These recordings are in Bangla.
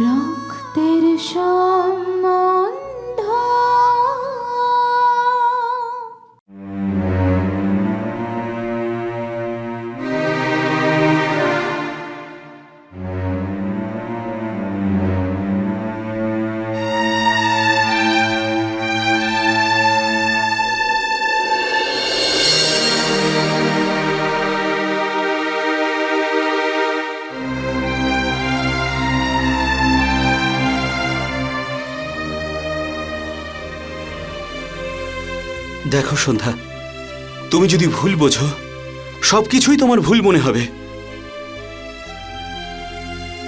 রক্তের সম্বন্ধ দেখো সন্ধ্যা, তুমি যদি ভুল বোঝো, সবকিছুই তোমার ভুল মনে হবে।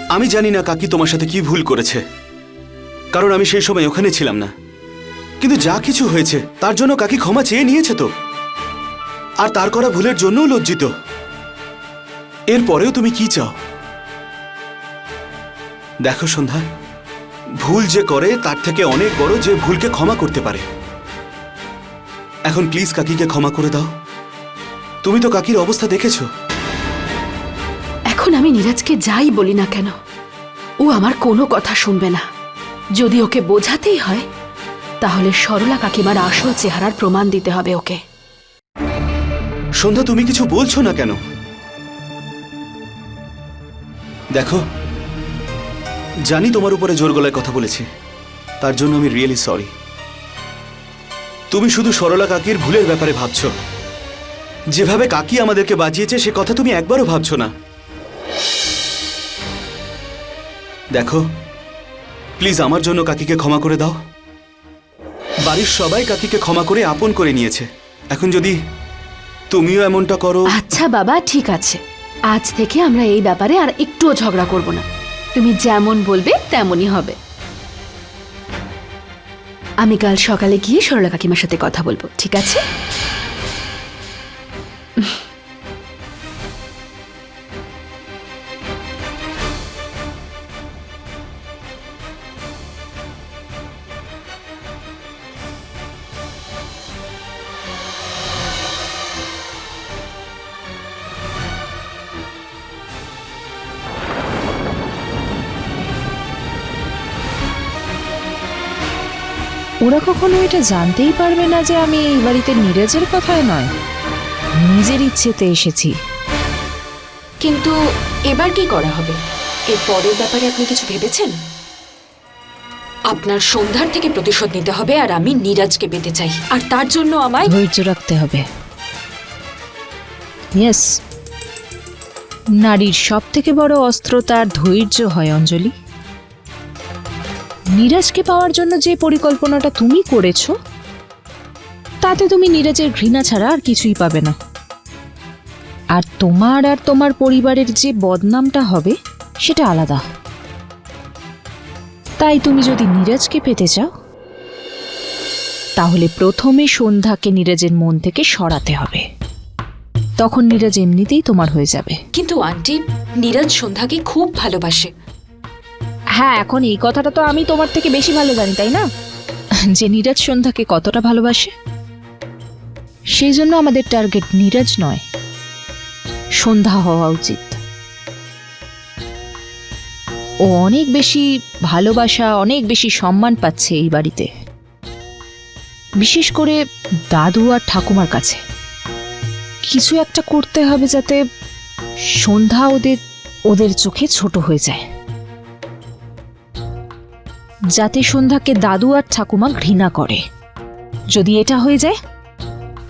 আমি জানি না কাকি তোমার সাথে কি ভুল করেছে, কারণ আমি সেই সময় ওখানে ছিলাম না। কিন্তু যা কিছু হয়েছে, তার জন্য কাকি ক্ষমা চেয়ে নিয়েছে তো। আর তার করা ভুলের জন্যও লজ্জিত। এরপরেও তুমি কি চাও? দেখো সন্ধ্যা, ভুল যে করে, তার থেকে অনেক বড় যে ভুলকে ক্ষমা করতে পারে। এখন প্লিজ কাকিকে ক্ষমা করে দাও। তুমি তো কাকির অবস্থা দেখেছ। এখন আমি নীরাজকে যাই বলি না কেন? ও আমার কোনো কথা শুনবে না। যদি ওকে বোঝাতেই হয় তাহলে সরলা কাকিমার আসল চেহারার প্রমাণ দিতে হবে ওকে। সন্ধ্যা তুমি কিছু বলছো না কেন? দেখো জানি তোমার উপরে জোর গলায় কথা বলেছি। তার জন্য আমি রিয়েলি সরি তুমি শুধু সরলা কাকির ভুলের ব্যাপারে ভাবছ। যেভাবে কাকি আমাদেরকে বাঁচিয়েছে, সে কথা তুমি একবারও ভাবছ না। দেখো, প্লিজ আমার জন্য কাকিকে ক্ষমা করে দাও। বাড়ির সবাই কাকিকে ক্ষমা করে আপন করে নিয়েছে। এখন যদি তুমিও এমনটা করো। আচ্ছা বাবা, ঠিক আছে। আজ থেকে আমরা এই ব্যাপারে আর একটুও ঝগড়া করব না। তুমি যেমন বলবে, তেমনই হবে। আমি কাল সকালে গিয়ে সরলা কাকিমার সাথে কথা বলব ঠিক আছে? ওরা কখনো এটা জানতেই পারবে না যে আমি এই বাড়িতে নীরজের কথায় নয়। নিজের ইচ্ছেতে এসেছি। কিন্তু এবার কি করা হবে? এর পরের ব্যাপারে আপনি কিছু ভেবেছেন? আপনার সন্ধ্যার থেকে প্রতিশোধ নিতে হবে আর আমি নীরাজকে পেতে চাই। আর তার জন্য আমায় ধৈর্য রাখতে হবে। ইয়েস নারীর সব থেকে বড় অস্ত্র তার ধৈর্য হয় অঞ্জলি। নীরাজকে পাওয়ার জন্য যে পরিকল্পনাটা তুমি করেছ, তাতে তুমি নীরাজের ঘৃণা ছাড়া আর কিছুই পাবে না। আর তোমার আর তোমার পরিবারের যে বদনামটা হবে, সেটা আলাদা। তাই তুমি যদি নীরাজকে পেতে চাও, তাহলে প্রথমে সন্ধ্যাকে নীরজের মন থেকে সরাতে হবে। তখন নীরজ এমনিতেই তোমার হয়ে যাবে। কিন্তু আন্টি, নীরাজ সন্ধ্যাকে খুব ভালোবাসে। হ্যাঁ এখন এই কথাটা তো আমি তোমার থেকে বেশি ভালো জানি, তাই না? যে নীরজ সন্ধ্যাকে কতটা ভালোবাসে? সেই জন্য আমাদের টার্গেট নীরজ নয়, সন্ধ্যা হওয়া উচিত। ও অনেক বেশি ভালোবাসা, অনেক বেশি সম্মান পাচ্ছে এই বাড়িতে। বিশেষ করে দাদু আর ঠাকুমার কাছে। কিছু একটা করতে হবে যাতে সন্ধ্যা ওদের ওদের চোখে ছোট হয়ে যায়। যাতে সন্ধ্যাকে দাদু আর ঠাকুমা ঘৃণা করে। যদি এটা হয়ে যায়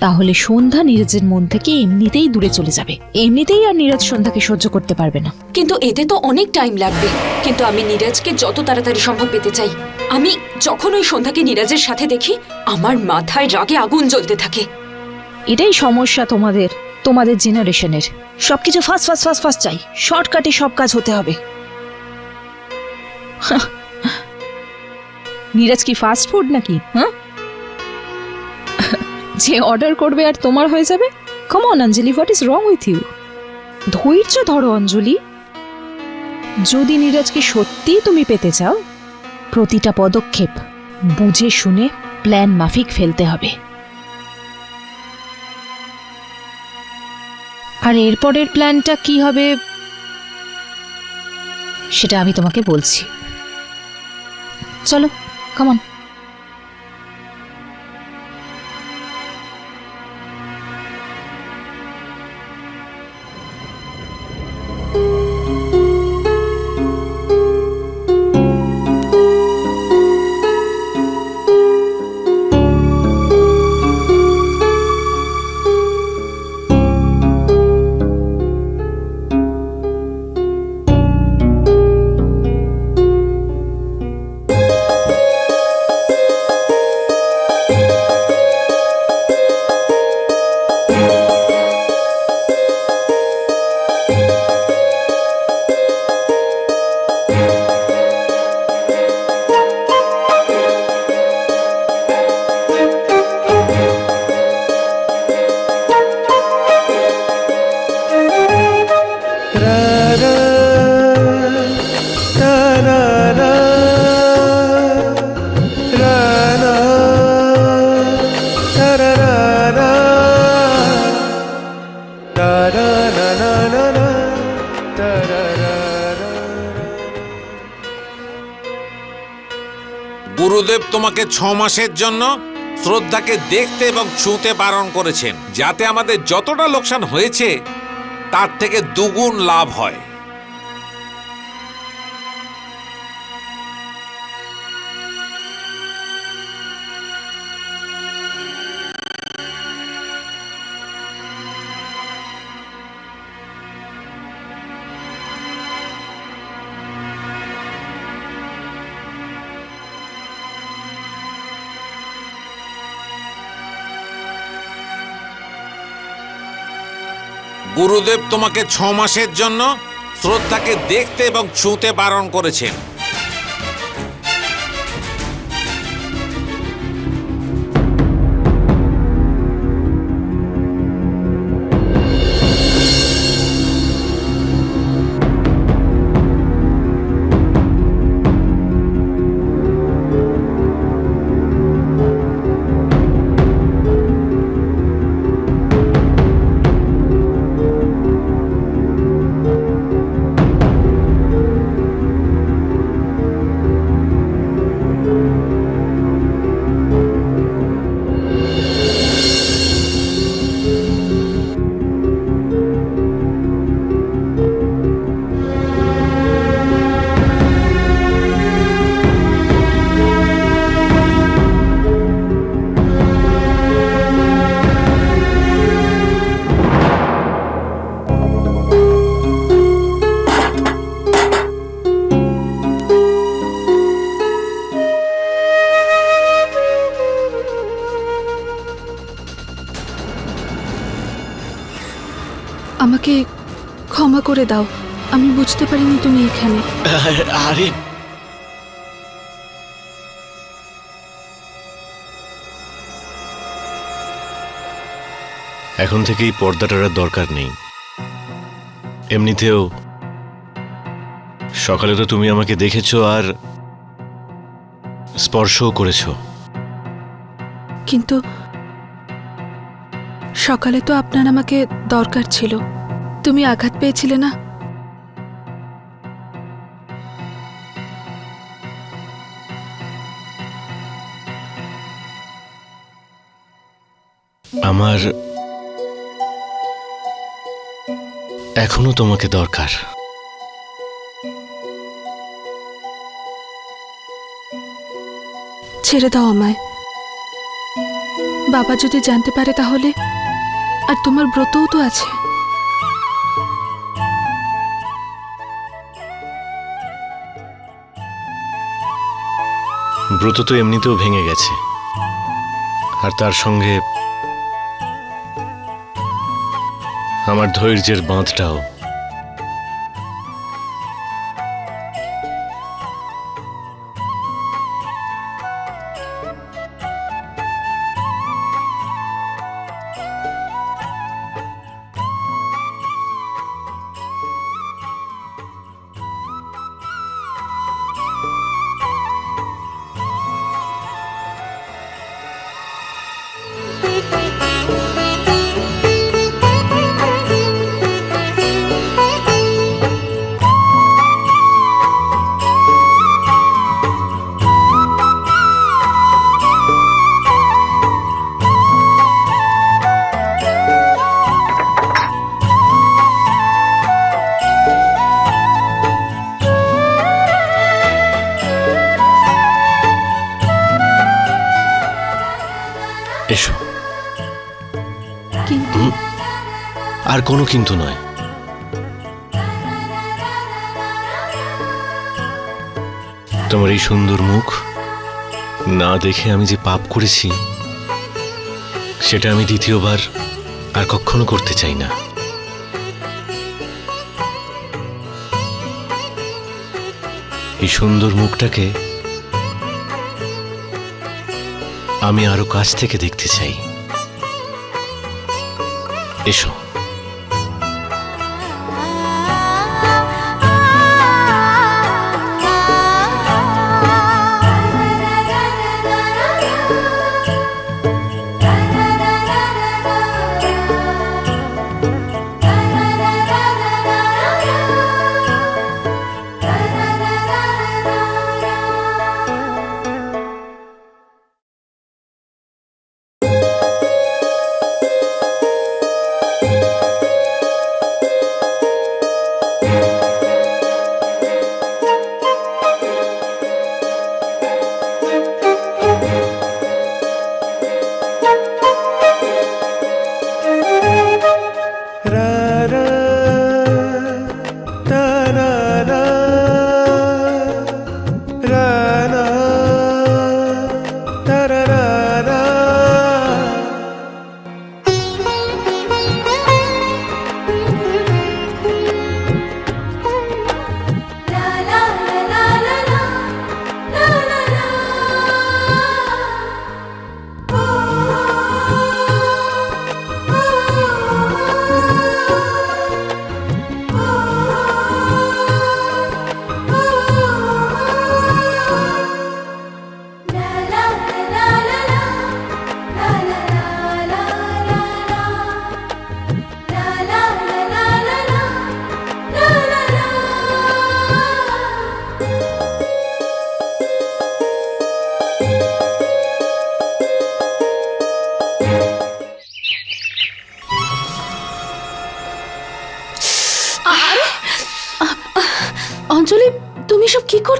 তাহলে সন্ধ্যা নীরজের মন থেকে এমনিতেই দূরে চলে যাবে। এমনিতেই আর নীরজ সন্ধ্যাকে সহ্য করতে পারবে না। কিন্তু এতে তো অনেক টাইম লাগবে। কিন্তু আমি নীরাজকে যত তাড়াতাড়ি সম্ভব পেতে চাই। আমি যখন ওই সন্ধ্যাকে নীরাজের সাথে দেখি আমার মাথায় রাগে আগুন জ্বলতে থাকে। এটাই সমস্যা তোমাদের তোমাদের জেনারেশনের। সবকিছু ফাস্ট ফাস্ট ফাস্ট ফাস্ট চাই। শর্টকাটে সব কাজ হতে হবে। নীরজ কি ফাস্ট ফুড নাকি হ্যাঁ যে অর্ডার করবে আর তোমার হয়ে যাবে? Come on Anjali what is wrong with you ধৈর্য ধরো, অঞ্জলি। যদি নীরজকে সত্যিই তুমি পেতে চাও, প্রতিটা পদক্ষেপ বুঝে শুনে প্ল্যান মাফিক ফেলতে হবে। আর এরপরের প্ল্যানটা কি হবে, সেটা আমি তোমাকে বলছি। চলো কামন গুরুদেব তোমাকে ছ মাসের জন্য শ্রদ্ধাকে দেখতে এবং ছুঁতে বারণ করেছেন। যাতে আমাদের যতটা লোকসান হয়েছে, তার থেকে দুগুণ লাভ হয়। গুরুদেব তোমাকে ছ মাসের জন্য শ্রদ্ধাকে দেখতে এবং ছুঁতে বারণ করেছেন। করে দাও। আমি বুঝতে পারিনি তুমি এখানে। আরে এখন থেকেই পর্দাটার দরকার নেই। এমনিতেও সকালে তো তুমি আমাকে দেখেছ আর স্পর্শও করেছ। কিন্তু সকালে তো আপনার আমাকে দরকার ছিল। তুমি আঘাত পেয়েছিলে না? আমার এখনও তোমাকে দরকার। ছেড়ে দাও আমায়। বাবা যদি জানতে পারে তাহলে আর তোমার ব্রতও তো আছে। ব্রত তো এমনিতেও ভেঙে গেছে। আর তার সঙ্গে আমার ধৈর্যের বাঁধটাও। আর কোনো কিন্তু নয়। তোমার এই সুন্দর মুখ না দেখে আমি যে পাপ করেছি, সেটা আমি দ্বিতীয়বার আর কখনো করতে চাই না। এই সুন্দর মুখটাকে আমি আরও কাছ থেকে দেখতে চাই। এসো।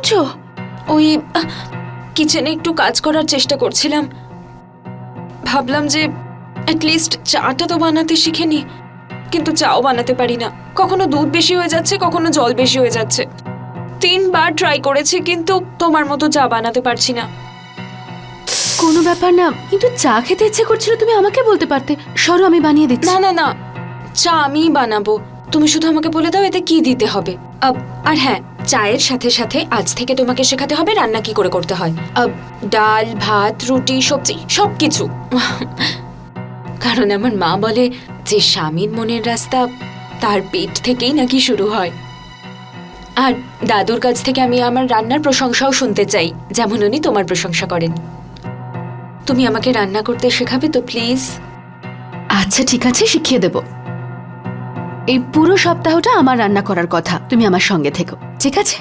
করছ? ওই কিচেনে একটু কাজ করার চেষ্টা করছিলাম। ভাবলাম যে অ্যাটলিস্ট চাটা তো বানাতে শিখেনি কিন্তু চাও বানাতে পারি না। কখনো দুধ বেশি হয়ে যাচ্ছে কখনো জল বেশি হয়ে যাচ্ছে। তিনবার ট্রাই করেছি কিন্তু তোমার মতো চা বানাতে পারছি না। কোনো ব্যাপার না কিন্তু চা খেতে ইচ্ছে করছিল তুমি আমাকে বলতে পারতে। সরো আমি বানিয়ে দিচ্ছি। না না না চা আমিই বানাবো। তুমি শুধু আমাকে বলে দাও এতে কি দিতে হবে। আর হ্যাঁ চায়ের সাথে সাথে আজ থেকে তোমাকে শেখাতে হবে রান্না কি করে করতে হয়। ডাল, ভাত, রুটি, সবজি সব কিছু কারণ আমার মা বলে, যে স্বামীর মনের রাস্তা, তার পেট থেকেই নাকি শুরু হয়। আর দাদুর কাছ থেকে আমি আমার রান্নার প্রশংসাও শুনতে চাই, যেমন উনি তোমার প্রশংসা করেন। তুমি আমাকে রান্না করতে শেখাবে তো, প্লিজ? আচ্ছা ঠিক আছে, শিখিয়ে দেব। এই পুরো সপ্তাহটা আমার রান্না করার কথা, তুমি আমার সঙ্গে থেকো। ঠিক আছে?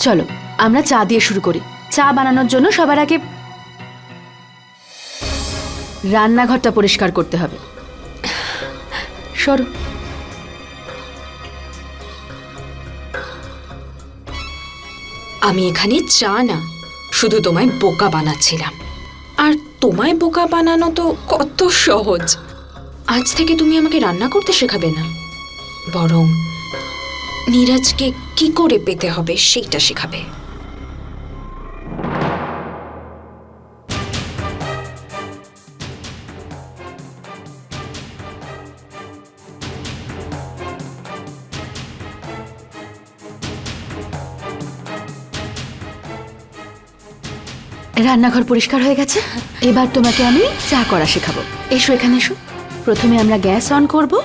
চলো, আমরা চা দিয়ে শুরু করি। চা বানানোর জন্য সবার আগে রান্নাঘরটা পরিষ্কার করতে হবে। সরো। আমি এখানে চা না, শুধু তোমায় বোকা বানাচ্ছিলাম। আর তোমায় বোকা বানানো তো কত সহজ। আজ থেকে তুমি আমাকে রান্না করতে শেখাবে না। বরং নীরাজকে কি করে পেতে হবে সেইটা শেখাবে। রান্নাঘর পরিষ্কার হয়ে গেছে? এবার তোমাকে আমি চা করা শেখাবো। এসো এখানে এসো। প্রথমে আমরা গ্যাস অন করব।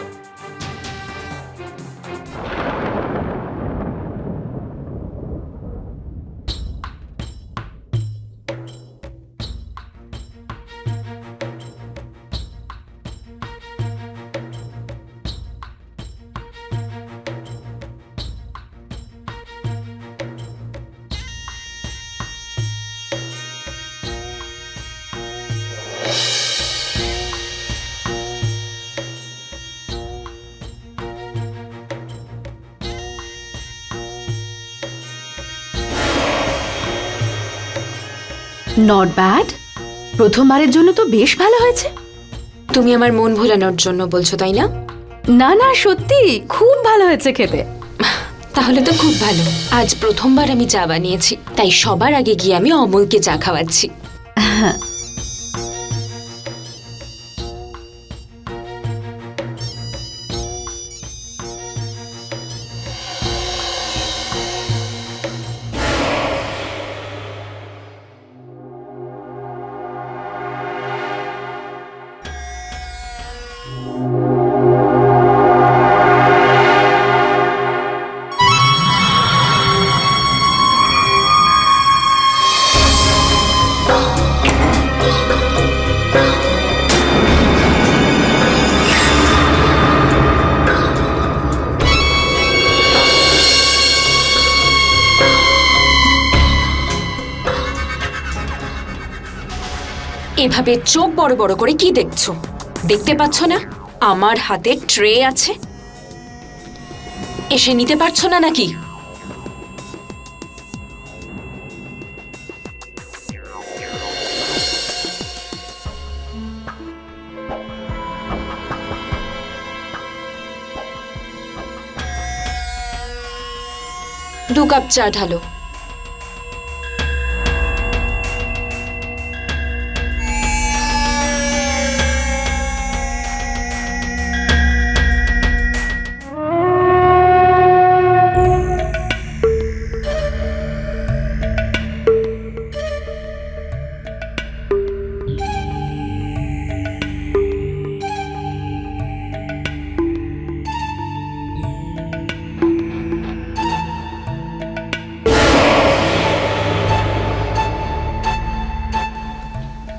নট ব্যাড প্রথমবারের জন্য তো বেশ ভালো হয়েছে। তুমি আমার মন ভোলানোর জন্য বলছো তাই না? না না সত্যি খুব ভালো হয়েছে খেতে। তাহলে তো খুব ভালো। আজ প্রথমবার আমি চা বানিয়েছি তাই সবার আগে গিয়ে আমি অমলকে চা খাওয়াচ্ছি। এভাবে চোখ বড় বড় করে কি দেখছ? দেখতে পাচ্ছ না? আমার হাতে ট্রে আছে। এসে নিতে পারছ না নাকি? দু কাপ চা ঢালো।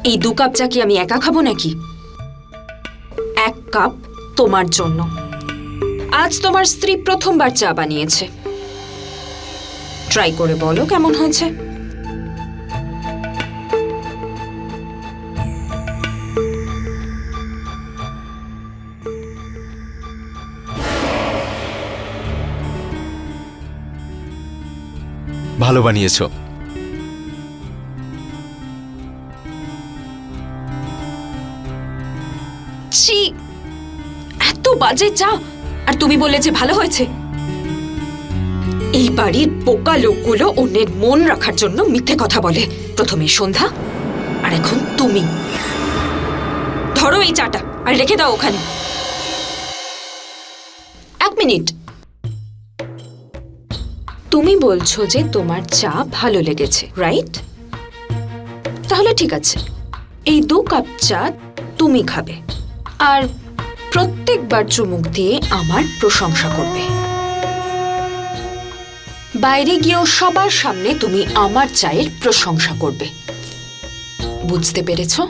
এই দু কাপ চা কি আমি একা খাব নাকি? এক কাপ তোমার জন্য। আজ তোমার স্ত্রী প্রথমবার চা বানিয়েছে। ট্রাই করে বলো কেমন হয়েছে। ভালো বানিয়েছো। ছি এত বাজে চা, আর তুমি বললে যে ভালো হয়েছে। এই বাড়ির পোকা লোকগুলো অন্যের মন রাখার জন্য মিথ্যে কথা বলে। প্রথমে সন্ধ্যা, আর এখন তুমি। ধরো এই চাটা, আর রেখে দাও ওখানে। এক মিনিট। তুমি বলছো যে তোমার চা ভালো লেগেছে, রাইট? তাহলে ঠিক আছে। এই দু কাপ চা তুমি খাবে। আর প্রত্যেকবার চুমুক দিয়ে আমার প্রশংসা করবে। বাইরে গিয়েও সবার সামনে তুমি আমার চায়ের প্রশংসা করবে। বুঝতে পেরেছ?